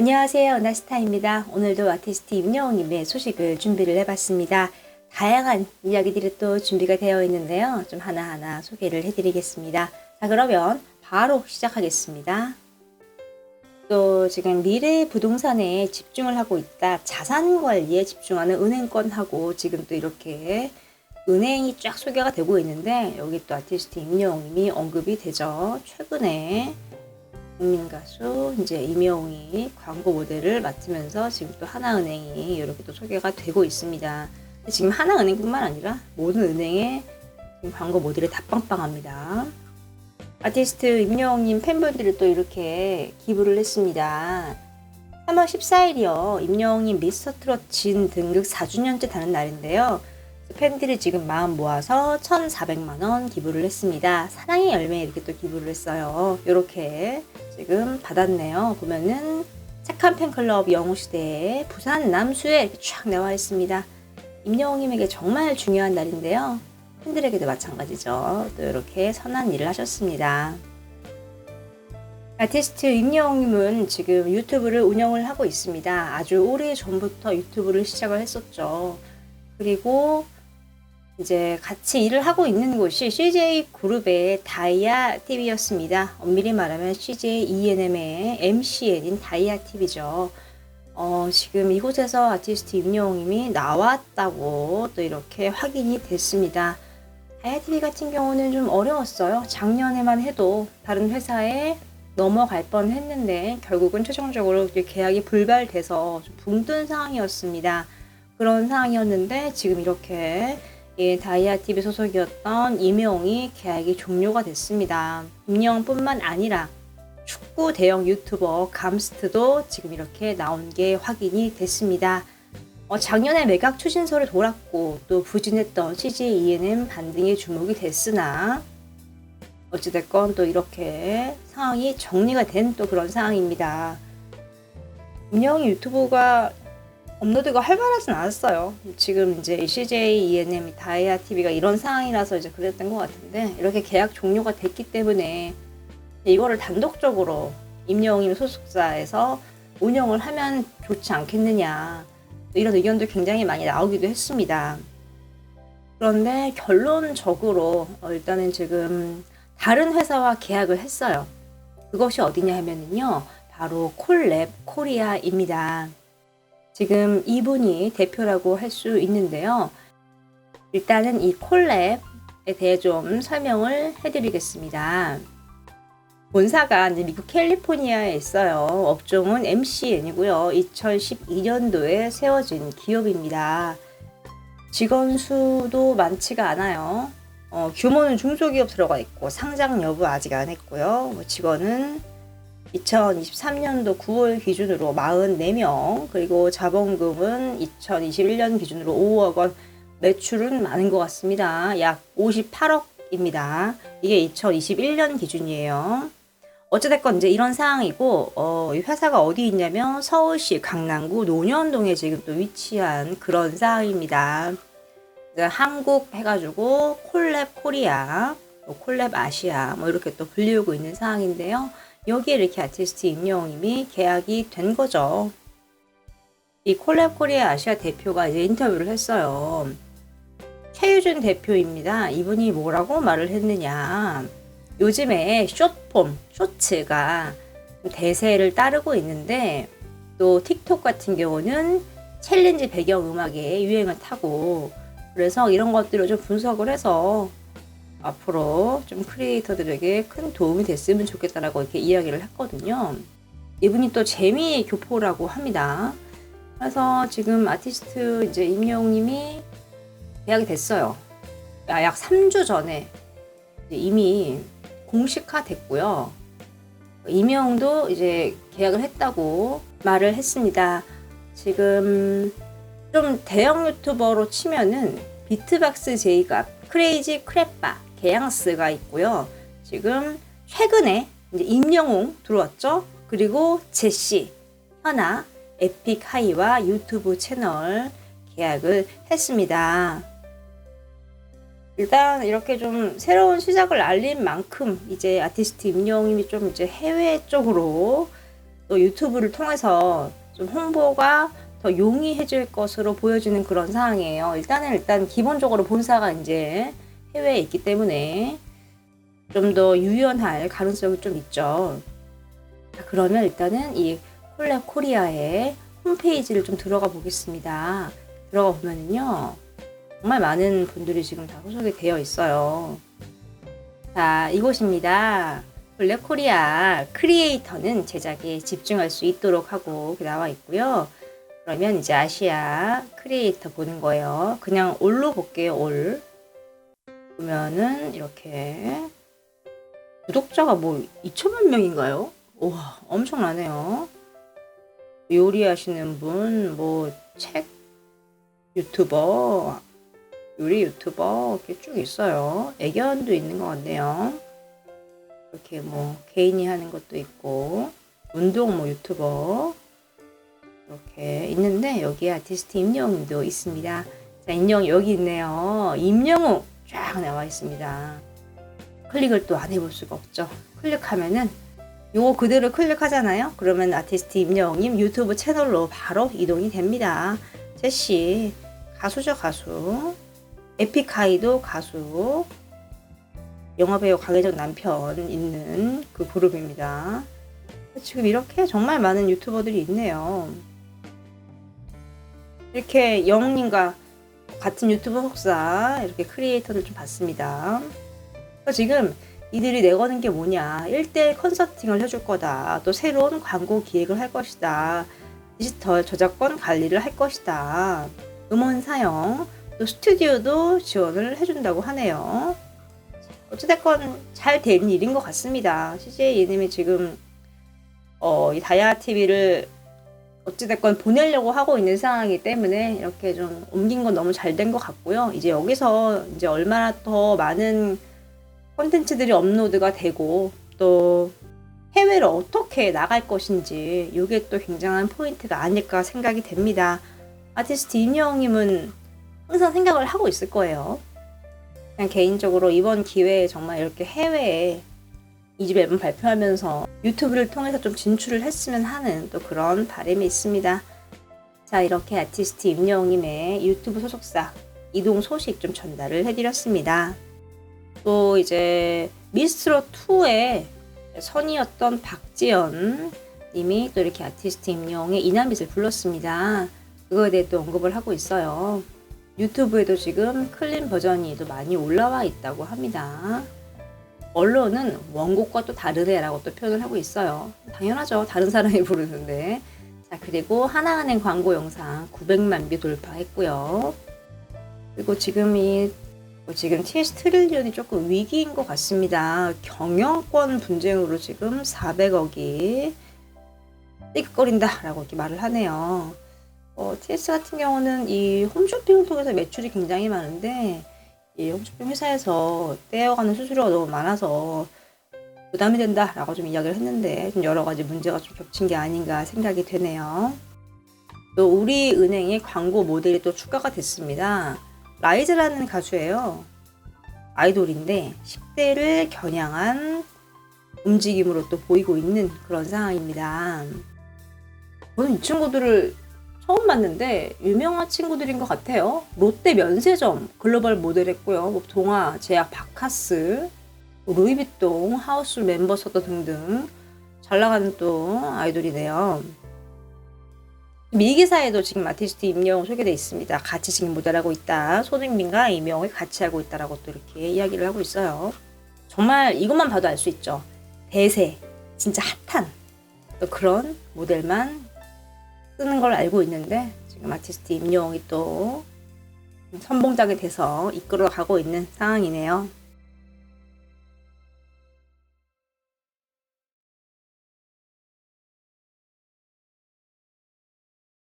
안녕하세요. 나스타입니다. 오늘도 아티스트 임영웅님의 소식을 준비를 해봤습니다. 다양한 이야기들이 또 준비가 되어 있는데요. 좀 하나하나 소개를 해드리겠습니다. 자, 그러면 바로 시작하겠습니다. 또 지금 미래 부동산에 집중을 하고 있다. 자산 관리에 집중하는 은행권하고 지금 또 이렇게 은행이 쫙 소개가 되고 있는데 여기 또 아티스트 임영웅님이 언급이 되죠. 최근에 국민 가수 이제 임영웅이 광고 모델을 맡으면서 지금 또 하나은행이 이렇게 또 소개가 되고 있습니다. 지금 하나은행뿐만 아니라 모든 은행에 지금 광고 모델이 다 빵빵합니다. 아티스트 임영웅님 팬분들이 또 이렇게 기부를 했습니다. 3월 14일이요. 임영웅님 미스터 트롯 진 등극 4주년째 다는 날인데요. 팬들이 지금 마음 모아서 1,400만 원 기부를 했습니다. 사랑의 열매 이렇게 또 기부를 했어요. 이렇게 지금 받았네요. 보면은 착한 팬클럽 영웅시대에 부산 남수에 이렇게 쫙 나와 있습니다. 임영웅님에게 정말 중요한 날인데요. 팬들에게도 마찬가지죠. 또 이렇게 선한 일을 하셨습니다. 아티스트 임영웅님은 지금 유튜브를 운영을 하고 있습니다. 아주 오래 전부터 유튜브를 시작을 했었죠. 그리고 이제 같이 일을 하고 있는 곳이 CJ 그룹의 다이아 TV였습니다. 엄밀히 말하면 CJ ENM의 MCN인 다이아 TV죠. 어, 지금 이곳에서 아티스트 임영웅님이 나왔다고 또 이렇게 확인이 됐습니다. 다이아 TV 같은 경우는 좀 어려웠어요. 작년에만 해도 다른 회사에 넘어갈 뻔 했는데 결국은 최종적으로 계약이 불발돼서 좀 붕뜬 상황이었습니다. 그런 상황이었는데 지금 이렇게 예, 다이아 TV 소속이었던 임영웅이 계약이 종료가 됐습니다. 임영웅뿐만 아니라 축구 대형 유튜버 감스트도 지금 이렇게 나온 게 확인이 됐습니다. 어, 작년에 매각 추진서를 돌았고 또 부진했던 CJ ENM 반등에 주목이 됐으나 어찌됐건 또 이렇게 상황이 정리가 된 또 그런 상황입니다. 임영웅 유튜브가 업로드가 활발하진 않았어요. 지금 이제 CJ, ENM, 다이아 TV가 이런 상황이라서 이제 그랬던 것 같은데 이렇게 계약 종료가 됐기 때문에 이거를 단독적으로 임영웅 소속사에서 운영을 하면 좋지 않겠느냐 이런 의견도 굉장히 많이 나오기도 했습니다. 그런데 결론적으로 어, 일단은 지금 다른 회사와 계약을 했어요. 그것이 어디냐 하면은요, 바로 콜랩 코리아입니다. 지금 이분이 대표라고 할 수 있는데요. 일단은 이 콜랩에 대해 좀 설명을 해드리겠습니다. 본사가 미국 캘리포니아에 있어요. 업종은 MCN이고요. 2012년도에 세워진 기업입니다. 직원 수도 많지가 않아요. 어, 규모는 중소기업 들어가 있고 상장 여부 아직 안 했고요. 뭐 직원은 2023년도 9월 기준으로 44명, 그리고 자본금은 2021년 기준으로 5억 원, 매출은 많은 것 같습니다. 약 58억입니다. 이게 2021년 기준이에요. 어찌됐건 이제 이런 상황이고, 어, 이 회사가 어디 있냐면 서울시 강남구 논현동에 지금 또 위치한 그런 상황입니다. 한국 해가지고 콜랩 코리아, 뭐 콜랩 아시아, 뭐 이렇게 또 불리우고 있는 상황인데요. 여기에 이렇게 아티스트 임영웅님이 계약이 된 거죠. 이 콜랩 코리아 아시아 대표가 이제 인터뷰를 했어요. 최유준 대표입니다. 이분이 뭐라고 말을 했느냐. 요즘에 숏폼, 쇼츠가 대세를 따르고 있는데 또 틱톡 같은 경우는 챌린지 배경 음악에 유행을 타고 그래서 이런 것들을 좀 분석을 해서 앞으로 좀 크리에이터들에게 큰 도움이 됐으면 좋겠다라고 이렇게 이야기를 했거든요. 이분이 또 재미 교포라고 합니다. 그래서 지금 아티스트 이제 임영웅님이 계약이 됐어요. 약 3주 전에 이미 공식화 됐고요. 임영웅도 이제 계약을 했다고 말을 했습니다. 지금 좀 대형 유튜버로 치면은 비트박스 제이가 크레이지 크랩바 개양스가 있고요. 지금 최근에 이제 임영웅 들어왔죠. 그리고 제시, 현아, 에픽 하이와 유튜브 채널 계약을 했습니다. 일단 이렇게 좀 새로운 시작을 알린 만큼 이제 아티스트 임영웅이 좀 이제 해외 쪽으로 또 유튜브를 통해서 좀 홍보가 더 용이해질 것으로 보여지는 그런 상황이에요. 일단은 일단 기본적으로 본사가 이제 해외에 있기 때문에 좀 더 유연할 가능성이 좀 있죠. 자, 그러면 일단은 이 콜랩 코리아의 홈페이지를 좀 들어가 보겠습니다. 들어가 보면은요. 정말 많은 분들이 지금 다 소속이 되어 있어요. 자, 이곳입니다. 콜랩 코리아 크리에이터는 제작에 집중할 수 있도록 하고 나와 있고요. 그러면 이제 아시아 크리에이터 보는 거예요. 그냥 올로 볼게요, 올. 보면은 이렇게 구독자가 뭐 2천만 명인가요? 우와, 엄청나네요. 요리하시는 분, 뭐 책 유튜버, 요리 유튜버 이렇게 쭉 있어요. 애견도 있는 것 같네요. 이렇게 뭐 개인이 하는 것도 있고 운동 뭐 유튜버 이렇게 있는데 여기 아티스트 임영웅도 있습니다. 자, 임영 여기 있네요. 임영웅 쫙 나와 있습니다. 클릭을 또 안 해볼 수가 없죠. 클릭하면은 요거 그대로 클릭하잖아요. 그러면 아티스트 임영웅님 유튜브 채널로 바로 이동이 됩니다. 제시 가수죠 가수. 에픽하이도 가수. 영화배우 강혜정 남편 있는 그 그룹입니다. 지금 이렇게 정말 많은 유튜버들이 있네요. 이렇게 영웅님과 같은 유튜브 속사 이렇게 크리에이터를 좀 봤습니다. 지금 이들이 내거는 게 뭐냐. 1대1 컨설팅을 해줄 거다. 또 새로운 광고 기획을 할 것이다. 디지털 저작권 관리를 할 것이다. 음원 사용, 또 스튜디오도 지원을 해준다고 하네요. 어찌됐건 잘된 일인 것 같습니다. CJ 예님이 지금 어, 이 다이아 TV를 어찌됐건 보내려고 하고 있는 상황이기 때문에 이렇게 좀 옮긴 건 너무 잘 된 것 같고요. 이제 여기서 이제 얼마나 더 많은 콘텐츠들이 업로드가 되고 또 해외로 어떻게 나갈 것인지 이게 또 굉장한 포인트가 아닐까 생각이 됩니다. 아티스트 임영님은 항상 생각을 하고 있을 거예요. 그냥 개인적으로 이번 기회에 정말 이렇게 해외에 이집 앨범 발표하면서 유튜브를 통해서 좀 진출을 했으면 하는 또 그런 바람이 있습니다. 자, 이렇게 아티스트 임영웅님의 유튜브 소속사 이동 소식 좀 전달을 해드렸습니다. 또 이제 미스트롯 2의 선이었던 박지연 님이 또 이렇게 아티스트 임영웅의 이남빛을 불렀습니다. 그거에 대해 또 언급을 하고 있어요. 유튜브에도 지금 클린 버전이 또 많이 올라와 있다고 합니다. 언론은 원곡과 또 다르네라고 또 표현을 하고 있어요. 당연하죠. 다른 사람이 부르는데. 자, 그리고 하나은행 광고 영상 900만 뷰 돌파했고요. 그리고 지금 이뭐 지금 TS 트릴리언이 조금 위기인 것 같습니다. 경영권 분쟁으로 지금 400억이 띠긋거린다라고 이렇게 말을 하네요. 어, TS 같은 경우는 이 홈쇼핑을 통해서 매출이 굉장히 많은데 이 홈쇼핑 회사에서 떼어가는 수수료가 너무 많아서 부담이 된다라고 좀 이야기를 했는데 좀 여러 가지 문제가 좀 겹친 게 아닌가 생각이 되네요. 또 우리 은행의 광고 모델이 또 추가가 됐습니다. 라이즈라는 가수예요. 아이돌인데 10대를 겨냥한 움직임으로 또 보이고 있는 그런 상황입니다. 저는 이 친구들을 처음 봤는데 유명한 친구들인 것 같아요. 롯데 면세점 글로벌 모델 했고요. 뭐 동아, 제약, 바카스, 뭐 루이비통, 하우스 멤버 서더 등등 잘 나가는 또 아이돌이네요. 미기사에도 지금 아티스트 임영웅 소개되어 있습니다. 같이 지금 모델하고 있다. 손흥민과 임영웅이 같이 하고 있다라고 또 이렇게 이야기를 하고 있어요. 정말 이것만 봐도 알 수 있죠. 대세, 진짜 핫한 또 그런 모델만 쓰는 걸 알고 있는데 지금 아티스트 임영웅이 또 선봉장이 돼서 이끌어 가고 있는 상황이네요.